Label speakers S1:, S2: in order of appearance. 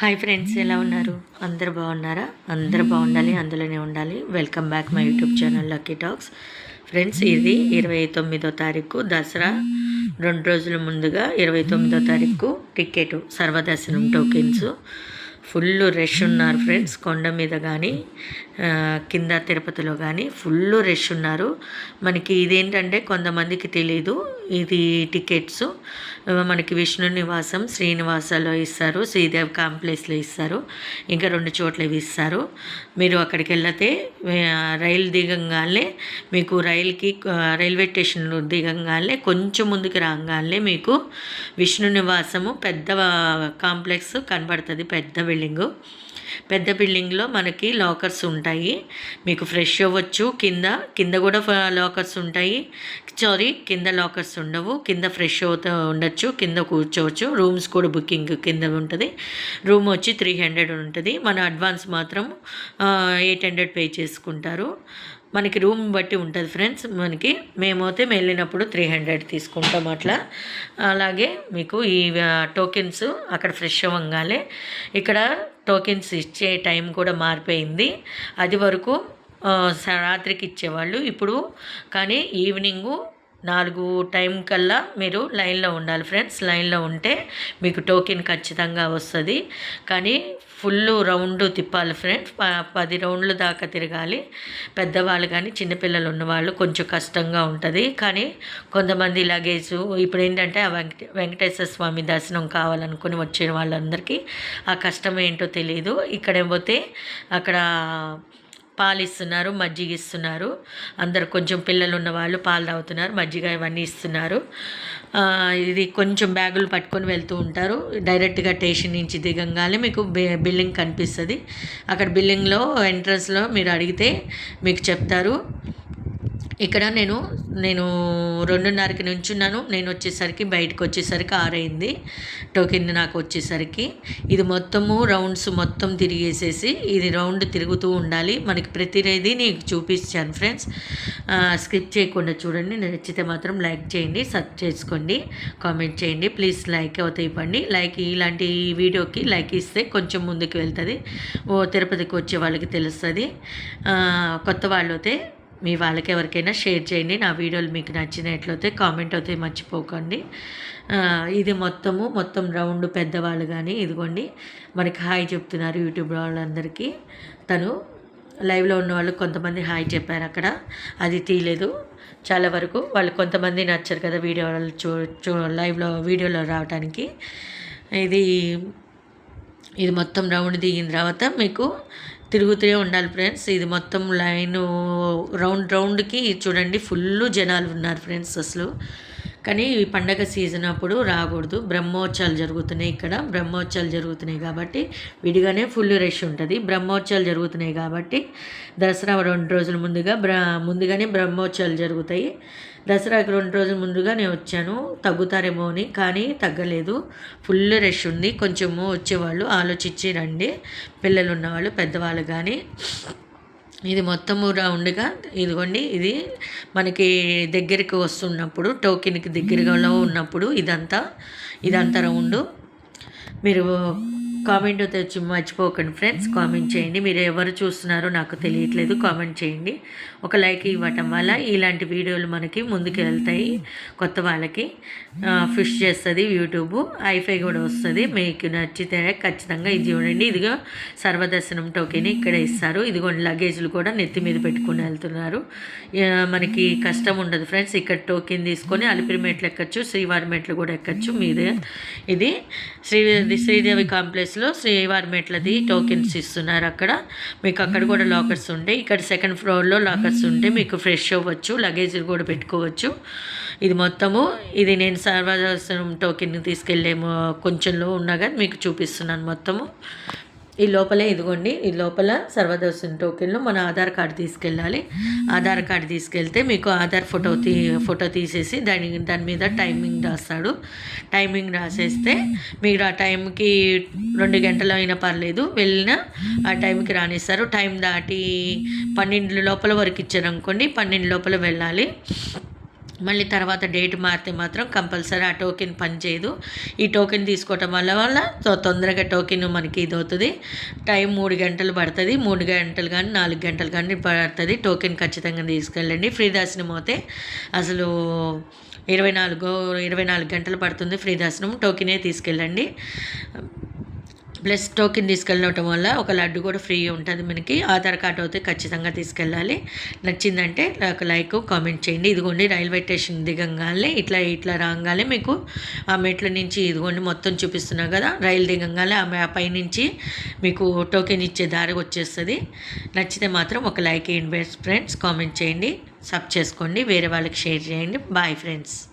S1: Hi friends ఎలా ఉన్నారు? అందరు బాగున్నారా? అందరు బాగుండాలి అందులోనే ఉండాలి. Welcome back my YouTube channel Lucky Talks friends ఇది ఇరవై తొమ్మిదో తారీఖు దసరా. రెండు రోజుల ముందుగా ఇరవై తొమ్మిదో తారీఖు టికెట్ సర్వదర్శనం టోకెన్స్. ఫుల్ రష్ ఉన్నారు ఫ్రెండ్స్. కొండ మీద కానీ కింద తిరుపతిలో కానీ ఫుల్ రష్ ఉన్నారు. మనకి ఇదేంటంటే కొంతమందికి తెలీదు. ఇది టికెట్స్. మనకి విష్ణు నివాసం శ్రీనివాసలో ఇస్తారు. శ్రీదేవ్ కాంప్లెక్స్లో ఇస్తారు. ఇంకా రెండు చోట్ల ఇవి ఇస్తారు. మీరు అక్కడికి వెళ్తే రైలు దిగంగానే మీకు రైలుకి రైల్వే స్టేషన్లో దిగంగానే కొంచెం ముందుకు రాగానే మీకు విష్ణు నివాసము పెద్ద కాంప్లెక్స్ కనబడుతుంది. పెద్ద బిల్డింగు. పెద్ద బిల్డింగ్లో మనకి లాకర్స్ ఉంటాయి. మీకు ఫ్రెష్ అవ్వచ్చు. కింద కింద కూడా లాకర్స్ ఉంటాయి. సారీ కింద లాకర్స్ ఉండవు. కింద ఫ్రెష్ అవుతూ ఉండొచ్చు. కింద కూర్చోవచ్చు. రూమ్స్ కూడా బుకింగ్ కింద ఉంటుంది. రూమ్ వచ్చి త్రీ హండ్రెడ్ ఉంటుంది. మన అడ్వాన్స్ మాత్రం ఎయిట్ హండ్రెడ్ పే చేసుకుంటారు. మనకి రూమ్ బట్టి ఉంటుంది ఫ్రెండ్స్. మనకి మేమైతే వెళ్ళినప్పుడు త్రీ హండ్రెడ్ తీసుకుంటాం అట్లా. అలాగే మీకు ఈ టోకెన్స్ అక్కడ ఫ్రెష్ అవ్వగానే ఇక్కడ టోకెన్స్ ఇచ్చే టైం కూడా మారిపోయింది. అది వరకు రాత్రికి ఇచ్చేవాళ్ళు. ఇప్పుడు కానీ ఈవినింగు నాలుగు టైం కల్లా మీరు లైన్లో ఉండాలి ఫ్రెండ్స్. లైన్లో ఉంటే మీకు టోకెన్ ఖచ్చితంగా వస్తుంది. కానీ ఫుల్ రౌండ్ తిప్పాలి ఫ్రెండ్స్. పది రౌండ్లు దాకా తిరగాలి. పెద్దవాళ్ళు కానీ చిన్నపిల్లలు ఉన్నవాళ్ళు కొంచెం కష్టంగా ఉంటుంది. కానీ కొంతమంది లగేజ్ ఇప్పుడు ఏంటంటే ఆ వెంకట వెంకటేశ్వర స్వామి దర్శనం కావాలనుకుని వచ్చిన వాళ్ళందరికీ ఆ కష్టం ఏంటో తెలియదు ఇక్కడ పోతే అక్కడ పాలు ఇస్తున్నారు మజ్జిగ ఇస్తున్నారు. అందరు కొంచెం పిల్లలు ఉన్న వాళ్ళు పాలు తాగుతున్నారు మజ్జిగ ఇవన్నీ ఇస్తున్నారు. ఇది కొంచెం బ్యాగులు పట్టుకొని వెళ్తూ ఉంటారు. డైరెక్ట్గా స్టేషన్ నుంచి దిగంగానే మీకు బిల్డింగ్ కనిపిస్తుంది. అక్కడ బిల్డింగ్లో ఎంట్రన్స్లో మీరు అడిగితే మీకు చెప్తారు. ఇక్కడ నేను నేను రెండున్నరకి నుంచున్నాను. నేను వచ్చేసరికి బయటకు వచ్చేసరికి ఆరైంది. టోకెన్ నాకు వచ్చేసరికి. ఇది మొత్తము రౌండ్స్ మొత్తం తిరిగేసేసి ఇది రౌండ్ తిరుగుతూ ఉండాలి. మనకి ప్రతిదీ నీకు చూపించాను ఫ్రెండ్స్. స్కిప్ చేయకుండా చూడండి. నచ్చితే మాత్రం లైక్ చేయండి సబ్ చేసుకోండి కామెంట్ చేయండి. ప్లీజ్ లైక్ అవుతాయి ఇవ్వండి. లైక్ ఇలాంటి వీడియోకి లైక్ ఇస్తే కొంచెం ముందుకు వెళ్తుంది. ఓ తిరుపతికి వచ్చే వాళ్ళకి తెలుస్తుంది. కొత్త వాళ్ళు అయితే మీ వాళ్ళకి ఎవరికైనా షేర్ చేయండి. నా వీడియోలు మీకు నచ్చినట్లయితే కామెంట్ అయితే మర్చిపోకండి. ఇది మొత్తము మొత్తం రౌండ్ పెద్దవాళ్ళు కానీ ఇదిగోండి. మనకి హాయ్ చెప్తున్నారు యూట్యూబ్ వాళ్ళందరికీ. తను లైవ్లో ఉన్న వాళ్ళు కొంతమంది హాయ్ చెప్పారు అక్కడ. అది తీయలేదు. చాలా వరకు వాళ్ళు కొంతమంది నచ్చారు కదా వీడియో చూ చూ లైవ్లో వీడియోలో రావడానికి ఇది ఇది మొత్తం రౌండ్ దిగిన తర్వాత మీకు తిరుగుతూనే ఉండాలి ఫ్రెండ్స్. ఇది మొత్తం లైన్ రౌండ్ రౌండ్కి చూడండి ఫుల్ జనాలు ఉన్నారు ఫ్రెండ్స్ అసలు. కానీ ఈ పండగ సీజన్ అప్పుడు రాకూడదు. బ్రహ్మోత్సవాలు జరుగుతున్నాయి ఇక్కడ. బ్రహ్మోత్సవాలు జరుగుతున్నాయి కాబట్టి విడిగానే ఫుల్ రష్ ఉంటుంది. బ్రహ్మోత్సవాలు జరుగుతున్నాయి కాబట్టి దసరా రెండు రోజుల ముందుగా బ్ర ముందుగానే బ్రహ్మోత్సవాలు జరుగుతాయి. దసరాకి రెండు రోజుల ముందుగా నేను వచ్చాను. తగ్గుతారేమో అని కానీ తగ్గలేదు. ఫుల్ రష్ ఉంది. కొంచెము వచ్చేవాళ్ళు. ఆలోచించి రండి. పిల్లలు ఉన్నవాళ్ళు పెద్దవాళ్ళు కానీ ఇది మొత్తము రౌండ్గా ఇదిగోండి ఇది మనకి దగ్గరికి వస్తున్నప్పుడు టోకెన్కి దగ్గరగా ఉన్నప్పుడు ఇదంతా ఇదంతా రౌండ్. మీరు కామెంట్ తెచ్చి మర్చిపోకండి ఫ్రెండ్స్. కామెంట్ చేయండి. మీరు ఎవరు చూస్తున్నారో నాకు తెలియట్లేదు. కామెంట్ చేయండి. ఒక లైక్ ఇవ్వటం వల్ల ఇలాంటి వీడియోలు మనకి ముందుకు వెళ్తాయి. కొత్త వాళ్ళకి ఫిష్ చేస్తుంది యూట్యూబ్. ఐఫై కూడా వస్తుంది. మీకు నచ్చితే ఖచ్చితంగా ఇది చూడండి. ఇదిగో సర్వదర్శనం టోకెన్ ఇక్కడ ఇస్తారు. ఇదిగోండి లగేజ్లు కూడా నెత్తి మీద పెట్టుకుని వెళ్తున్నారు. మనకి కష్టం ఉండదు ఫ్రెండ్స్. ఇక్కడ టోకెన్ తీసుకొని అలిపిరి మెట్లు ఎక్కచ్చు శ్రీవారి మెట్లు కూడా ఎక్కచ్చు. మీదే ఇది శ్రీ శ్రీదేవి కాంప్లెక్స్ ప్లేస్లో శ్రీవారి మెట్లది టోకెన్స్ ఇస్తున్నారు అక్కడ. మీకు అక్కడ కూడా లాకర్స్ ఉంటాయి ఇక్కడ సెకండ్ ఫ్లోర్లో లాకర్స్ ఉంటే మీకు ఫ్రెష్ అవ్వచ్చు లగేజ్ కూడా పెట్టుకోవచ్చు. ఇది మొత్తము. ఇది నేను సర్వదర్శనం టోకెన్ తీసుకెళ్ళే కొంచెంలో ఉన్నా కానీ మీకు చూపిస్తున్నాను మొత్తము. ఈ లోపలే ఇదిగోండి ఈ లోపల సర్వదర్శన్ టోకెన్లో మన ఆధార్ కార్డు తీసుకెళ్ళాలి. ఆధార్ కార్డు తీసుకెళ్తే మీకు ఆధార్ ఫోటో తీ ఫోటో తీసేసి దాని దాని మీద టైమింగ్ రాస్తాడు. టైమింగ్ రాసేస్తే మీరు ఆ టైంకి రెండు గంటలు అయినా పర్లేదు వెళ్ళిన ఆ టైంకి రానిస్తారు. టైం దాటి పన్నెండు లోపల వరకు ఇచ్చారనుకోండి పన్నెండు లోపల వెళ్ళాలి. మళ్ళీ తర్వాత డేట్ మారితే మాత్రం కంపల్సరీ ఆ టోకెన్ పనిచేయదు. ఈ టోకెన్ తీసుకోవటం వల్ల వల్ల తొందరగా టోకెన్ మనకి ఇది అవుతుంది టైం మూడు గంటలు పడుతుంది. మూడు గంటలు కానీ నాలుగు గంటలు కానీ పడుతుంది. టోకెన్ ఖచ్చితంగా తీసుకెళ్ళండి. ఫ్రీ దర్శనం అయితే అసలు ఇరవై నాలుగు ఇరవై నాలుగు గంటలు పడుతుంది ఫ్రీ దర్శనం టోకెనే తీసుకెళ్ళండి. ప్లస్ టోకెన్ తీసుకెళ్ళటం వల్ల ఒక లడ్డు కూడా ఫ్రీ ఉంటుంది మనకి. ఆధార్ కార్డు అయితే ఖచ్చితంగా తీసుకెళ్ళాలి. నచ్చిందంటే ఒక లైక్ కామెంట్ చేయండి. ఇదిగోండి రైల్వే స్టేషన్ దిగంగానే ఇట్లా ఇట్లా రాగానే మీకు ఆ మెట్ల నుంచి ఇదిగోండి మొత్తం చూపిస్తున్నా కదా రైలు దిగంగానే ఆ పైనుంచి పై నుంచి మీకు టోకెన్ ఇచ్చే దారి వచ్చేస్తుంది. నచ్చితే మాత్రం ఒక లైక్ వేయండి బెస్ట్ ఫ్రెండ్స్. కామెంట్ చేయండి. సబ్ చేసుకోండి. వేరే వాళ్ళకి షేర్ చేయండి. Bye friends.